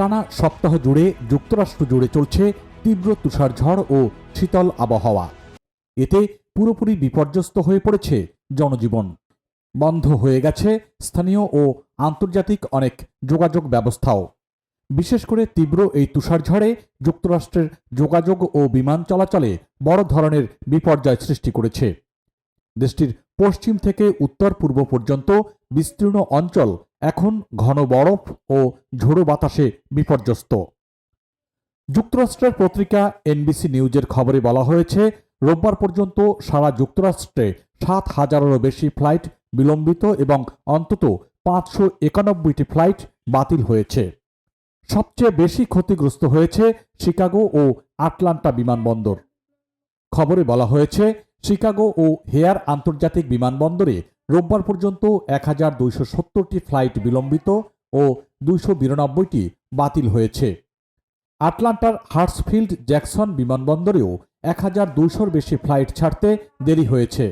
টানা সপ্তাহ জুড়ে, যুক্তরাষ্ট্র জুড়ে চলছে তীব্র তুষারঝড় ও শীতল আবহাওয়া। এতে পুরোপুরি বিপর্যস্ত হয়ে পড়েছে জনজীবন। বন্ধ হয়ে গেছে স্থানীয় ও আন্তর্জাতিক অনেক যোগাযোগ ব্যবস্থাও। বিশেষ করে তীব্র এই তুষারঝড়ে যুক্তরাষ্ট্রের যোগাযোগ ও বিমান চলাচলে বড় ধরনের বিপর্যয় সৃষ্টি করেছে। দেশটির পশ্চিম থেকে উত্তর পূর্ব পর্যন্ত বিস্তীর্ণ অঞ্চল এখন ঘন বরফ ও ঝোড়ো বাতাসে বিপর্যস্ত। যুক্তরাষ্ট্রের পত্রিকা এনবিসি নিউজের খবরে বলা হয়েছে, রোববার পর্যন্ত সারা যুক্তরাষ্ট্রে সাত হাজারেরও বেশি ফ্লাইট বিলম্বিত এবং অন্তত পাঁচশো একানব্বইটি ফ্লাইট বাতিল হয়েছে। সবচেয়ে বেশি ক্ষতিগ্রস্ত হয়েছে শিকাগো ও আটলান্টা বিমানবন্দর। খবরে বলা হয়েছে, শিকাগো ও হেয়ার আন্তর্জাতিক বিমানবন্দরে রোববার পর্যন্ত এক হাজার দুইশো সত্তরটি ফ্লাইট বিলম্বিত ও দুইশো বিরানব্বইটি বাতিল হয়েছে। আটলান্টার হার্টসফিল্ড জ্যাকসন বিমানবন্দরেও এক হাজার দুইশোর বেশি ফ্লাইট ছাড়তে দেরি হয়েছে।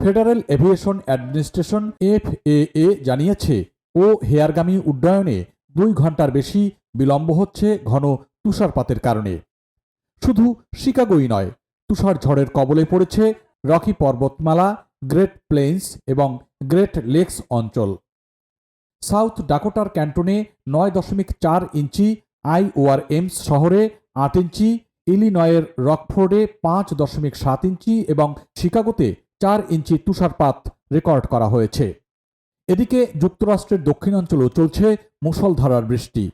ফেডারেল এভিয়েশন অ্যাডমিনিস্ট্রেশন এফএএ জানিয়েছে, ও হেয়ারগামী উড্ডয়নে দুই ঘণ্টার বেশি বিলম্ব হচ্ছে ঘন তুষারপাতের কারণে। শুধু শিকাগোই নয় তুষার ঝড়ের কবলে পড়েছে রকি পর্বতমালা গ্রেট প্লেন্স এবং গ্রেট লেকস অঞ্চল। সাউথ ডাকোটার ক্যান্টনে নয় দশমিক চার ইঞ্চি আইওআর এমস শহরে আট ইঞ্চি, ইলিনয়ের রকফোর্ডে পাঁচ দশমিক সাত ইঞ্চি এবং শিকাগোতে চার ইঞ্চি তুষারপাত রেকর্ড করা হয়েছে। এদিকে যুক্তরাষ্ট্রের দক্ষিণাঞ্চলেও চলছে মুষলধারার বৃষ্টি।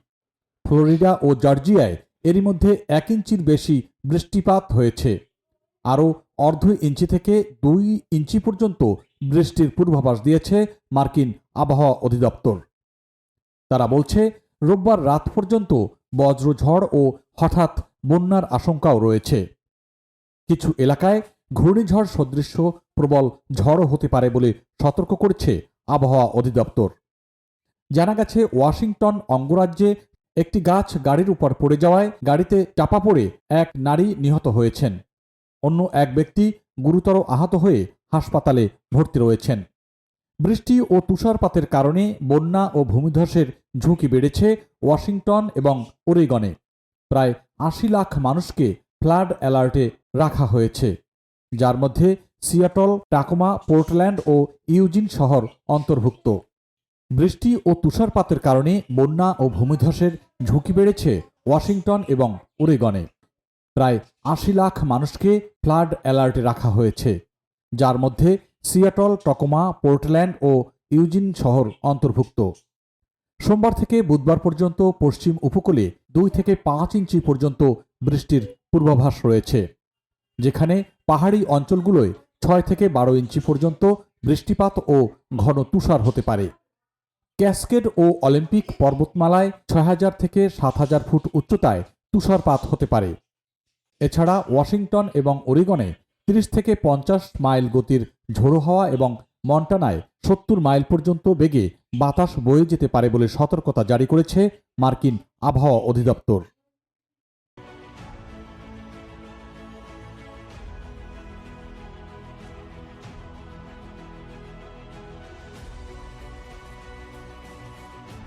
ফ্লোরিডা ও জর্জিয়ায় এরই মধ্যে এক ইঞ্চির বেশি বৃষ্টিপাত হয়েছে। আরও অর্ধ ইঞ্চি থেকে দুই ইঞ্চি পর্যন্ত বৃষ্টির পূর্বাভাস দিয়েছে মার্কিন আবহাওয়া অধিদপ্তর। তারা বলছে, রোববার রাত পর্যন্ত বজ্রঝড় ও হঠাৎ বন্যার আশঙ্কাও রয়েছে। কিছু এলাকায় ঘূর্ণিঝড় সদৃশ্য প্রবল ঝড়ও হতে পারে বলে সতর্ক করেছে আবহাওয়া অধিদপ্তর। জানা গেছে, ওয়াশিংটন অঙ্গরাজ্যে একটি গাছ গাড়ির উপর পড়ে যাওয়ায় গাড়িতে চাপা পড়ে এক নারী নিহত হয়েছেন। অন্য এক ব্যক্তি গুরুতর আহত হয়ে হাসপাতালে ভর্তি রয়েছেন। বৃষ্টি ও তুষারপাতের কারণে বন্যা ও ভূমিধসের ঝুঁকি বেড়েছে ওয়াশিংটন এবং ওরেগনে। প্রায় আশি লাখ মানুষকে ফ্লাড অ্যালার্টে রাখা হয়েছে। যার মধ্যে সিয়াটল, টাকোমা, পোর্টল্যান্ড ও ইউজিন শহর অন্তর্ভুক্ত। বৃষ্টি ও তুষারপাতের কারণে বন্যা ও ভূমিধসের ঝুঁকি বেড়েছে ওয়াশিংটন এবং ওরেগনে। প্রায় আশি লাখ মানুষকে ফ্লাড অ্যালার্টে রাখা হয়েছে, যার মধ্যে সিয়াটল, টকোমা, পোর্টল্যান্ড ও ইউজিন শহর অন্তর্ভুক্ত। সোমবার থেকে বুধবার পর্যন্ত পশ্চিম উপকূলে দুই থেকে পাঁচ ইঞ্চি পর্যন্ত বৃষ্টির পূর্বাভাস রয়েছে, যেখানে পাহাড়ি অঞ্চলগুলোয় ছয় থেকে বারো ইঞ্চি পর্যন্ত বৃষ্টিপাত ও ঘন তুষার হতে পারে। ক্যাসকেড ও অলিম্পিক পর্বতমালায় ছয় হাজার থেকে সাত হাজার ফুট উচ্চতায় তুষারপাত হতে পারে। এছাড়া ওয়াশিংটন এবং ওরিগনে তিরিশ থেকে পঞ্চাশ মাইল গতির ঝোড়ো হাওয়া এবং মন্টানায় সত্তর মাইল পর্যন্ত বেগে বাতাস বয়ে যেতে পারে বলে সতর্কতা জারি করেছে মার্কিন আবহাওয়া অধিদপ্তর।